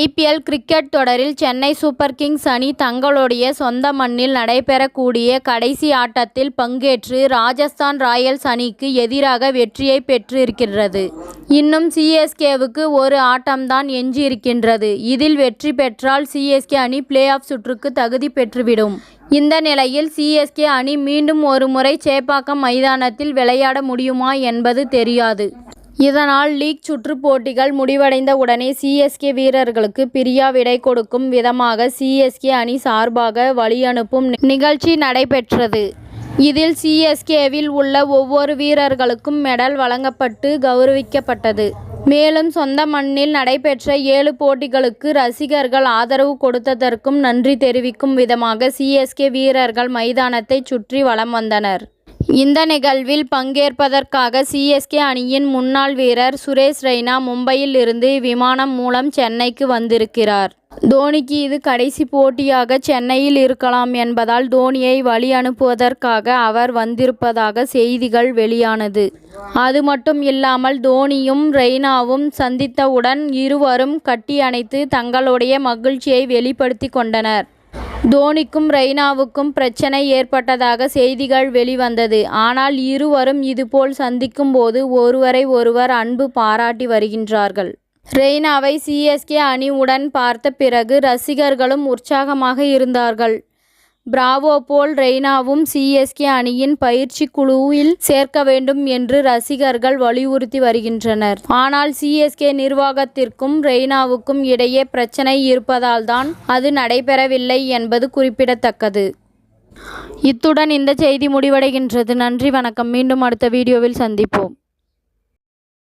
IPL cricket தொடரில் Chennai super Kings அணி தங்களுடைய சொந்த மண்ணில் நடைபெறக்கூடிய கடைசி ஆட்டத்தில் பங்கேற்று ராஜஸ்தான் ராயல்ஸ் அணிக்கு எதிராக வெற்றியை பெற்றிருக்கிறது இன்னும் சிஎஸ்கேவுக்கு ஒரு ஆட்டம்தான் எஞ்சியிருக்கின்றது. இதில் வெற்றி பெற்றால் சிஎஸ்கே அணி பிளே ஆஃப் சுற்றுக்கு தகுதி பெற்றுவிடும். இந்த நிலையில் சிஎஸ்கே அணி மீண்டும் ஒரு முறை சேப்பாக்கம் மைதானத்தில் விளையாட முடியுமா என்பது தெரியாது. இதனால் லீக் சுற்று போட்டிகள் முடிவடைந்த உடனே சிஎஸ்கே வீரர்களுக்கு பிரியா விடை கொடுக்கும் விதமாக சிஎஸ்கே அணி சார்பாக வழியனுப்பும் நிகழ்ச்சி நடைபெற்றது. இதில் சிஎஸ்கேவில் உள்ள ஒவ்வொரு வீரர்களுக்கும் மெடல் வழங்கப்பட்டு கௌரவிக்கப்பட்டது. மேலும் சொந்த மண்ணில் நடைபெற்ற ஏழு போட்டிகளுக்கு ரசிகர்கள் ஆதரவு கொடுத்ததற்கும் நன்றி தெரிவிக்கும் விதமாக சிஎஸ்கே வீரர்கள் மைதானத்தை சுற்றி வலம் வந்தனர். இந்த நிகழ்வில் பங்கேற்பதற்காக சிஎஸ்கே அணியின் முன்னாள் வீரர் சுரேஷ் ரெய்னா மும்பையில் இருந்து விமானம் மூலம் சென்னைக்கு வந்திருக்கிறார். தோனிக்கு இது கடைசி போட்டியாக சென்னையில் இருக்கலாம் என்பதால் தோனியை வழி அனுப்புவதற்காக அவர் வந்திருப்பதாக செய்திகள் வெளியானது. அது மட்டும் இல்லாமல் தோனியும் ரெய்னாவும் சந்தித்தவுடன் இருவரும் கட்டி அணைத்து தங்களுடைய மகிழ்ச்சியை வெளிப்படுத்தி கொண்டனர். தோனிக்கும் ரெய்னாவுக்கும் பிரச்சனை ஏற்பட்டதாக செய்திகள் வெளிவந்தது. ஆனால் இருவரும் இதுபோல் சந்திக்கும் போது ஒருவரை ஒருவர் அன்பு பாராட்டி வருகின்றார்கள். ரெய்னாவை சிஎஸ்கே அணிவுடன் பார்த்த பிறகு ரசிகர்களும் உற்சாகமாக இருந்தார்கள். பிராவோ போல் ரெய்னாவும் சிஎஸ்கே அணியின் பயிற்சி குழுவில் சேர்க்க வேண்டும் என்று ரசிகர்கள் வலியுறுத்தி வருகின்றனர். ஆனால் சிஎஸ்கே நிர்வாகத்திற்கும் ரெய்னாவுக்கும் இடையே பிரச்சனை இருப்பதால் தான் அது நடைபெறவில்லை என்பது குறிப்பிடத்தக்கது. இத்துடன் இந்த செய்தி முடிவடைகின்றது. நன்றி வணக்கம். மீண்டும் அடுத்த வீடியோவில் சந்திப்போம்.